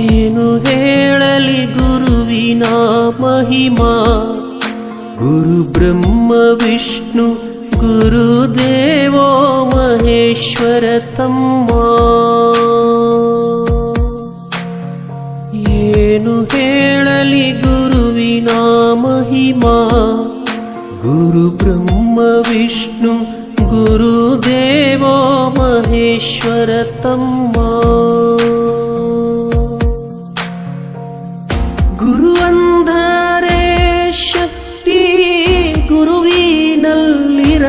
ಏನು ಹೇಳಲಿ ಗುರುವಿನ ಮಹಿಮಾ ಗುರು ಬ್ರಹ್ಮ ವಿಷ್ಣು ಗುರುದೇವೋ ಮಹೇಶ್ವರ ತಮ್ಮ ಏನು ಹೇಳಲಿ ಗುರುವಿನ ಮಹಿಮಾ ಗುರು ಬ್ರಹ್ಮ ವಿಷ್ಣು ಗುರುದೇವೋ ಮಹೇಶ್ವರ ತಮ್ಮ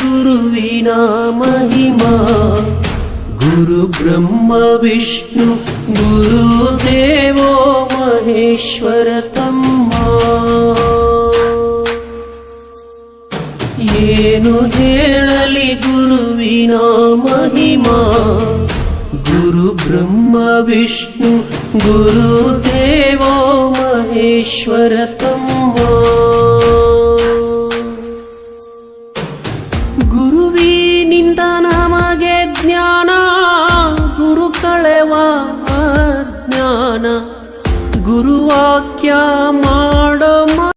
गुरुविना महिमा गुरु ब्रह्म विष्णु गुरुदेवो महेश्वर तम्मा येनु हेळलि गुरुविना महिमा गुरु ब्रह्म विष्णु गुरुदेवो महेश्वर तम्मा ഗുരുവാക്യമാടമാ